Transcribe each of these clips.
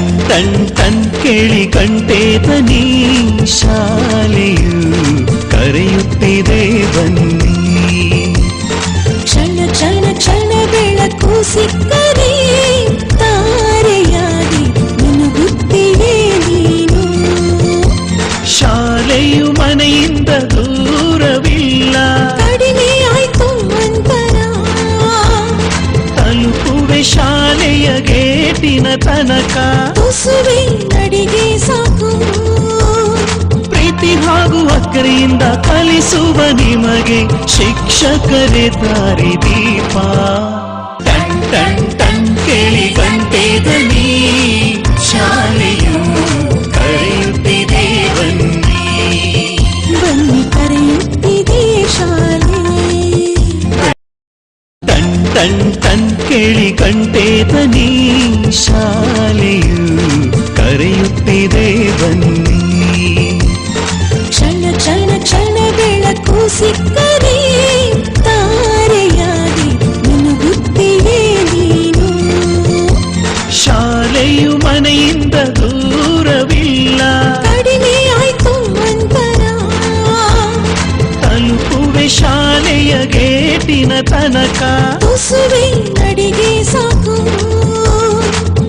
Ton ton ton ಕೇಳಿ ಗಂಟೆ ಧ್ವನಿ ಶಾಲೆಯ ಗೇಟಿನ ತನಕ. ಉಸುವೆ ನಡಿಗೆ ಸಾಕು. ಪ್ರೀತಿ ಹಾಗೂ ಅಕ್ಕರೆಯಿಂದ ಕಲಿಸುವ ನಿಮಗೆ ಶಿಕ್ಷಕರೇ ದಾರಿ ದೀಪ. ಟನ್ ಟನ್ ಟನ್ ಕೇಳಿ ಶಾಲೆಯು ಕರೆಯುತ್ತಿದೆ ಬನ್ನಿ. ಬನ್ನಿ ಕರೆಯುತ್ತಿದೆ ಶಾಲೆ. ಟನ್ ಟನ್ ಟನ್ ಕೇಳಿ ಗಂಟೆ ಧ್ವನಿ ಶಾಲೆಯು ಕರೆಯುತ್ತಿದೆ ಬನ್ನಿ ಕ್ಷಣ ಕ್ಷಣ ಕ್ಷಣ ಬೆಳಕು ಸಿಕ್ಕರೆ ತಾರೆಯಾಗಿ ಮಿನುಗುತ್ತಿವೆ ನೀನು ಶಾಲೆಯು ಮನೆಯಿಂದ ದೂರವಿಲ್ಲ ಗೇಟಿನ ತನಕ ತುಸುವೆ ನಡಿಗೆ ಸಾಕು.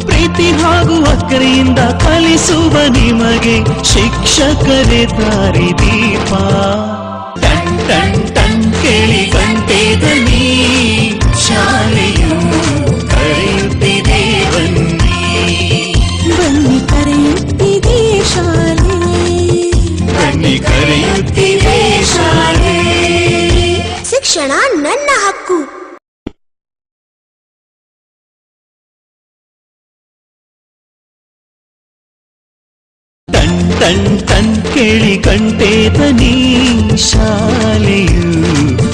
ಪ್ರೀತಿ ಹಾಗೂ ಅಕ್ಕರೆಯಿಂದ ಕಲಿಸುವ ನಿಮಗೆ ಶಿಕ್ಷಕರೇ ದಾರಿ ದೀಪ. ಟನ್ ಟನ್ ಟನ್ ಕೇಳಿ ಗಂಟೆ ಟನ್ ಟನ್ ಟನ್ ಕೇಳಿ ಗಂಟೆ ಧ್ವನಿ ಶಾಲೆಯು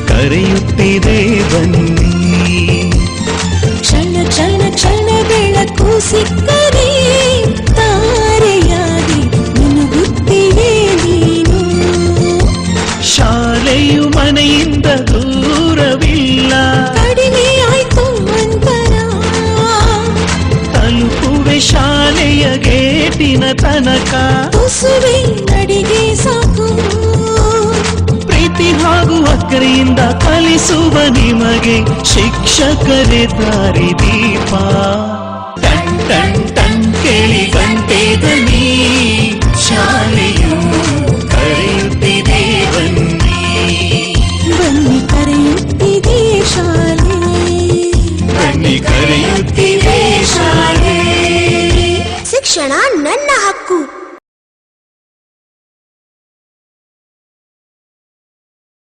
ಕರೆಯುತ್ತಿದೆ ಬನ್ನಿ ಕ್ಷಣ ಕ್ಷಣ ಕ್ಷಣ ಬೆಳಕು ಸಿಕ್ಕರೆ ತಾರೆಯಾಗಿ ಮಿನುಗುತ್ತಿವೆ ನೀನು ಶಾಲೆಯು ಮನೆಯಿಂದ ದೂರವಿಲ್ಲ ತನಕ ಉಸುವೆ ನಡಿಗೆ ಸಾಕು. ಪ್ರೀತಿ ಹಾಗೂ ಅಕ್ಕರಿಯಿಂದ ಕಲಿಸುವ ನಿಮಗೆ ಶಿಕ್ಷಕರೇ ದಾರಿ ದೀಪ. ಟನ್ ಟನ್ ಟನ್ ಕೇಳಿ ಗಂಟೆ ಧ್ವನಿ. ಶಾಲೆಯು ಕರೆಯುತ್ತಿದೆ ಬನ್ನಿ. ಬನ್ನಿ ಕರೆಯುತ್ತಿದೆ ಶಾಲೆ. ಬನ್ನಿ ಕರೆಯುತ್ತಿದೆ ಶಾಲೆ ಶಿಕ್ಷಣ ನನ್ನ ಹಕ್ಕು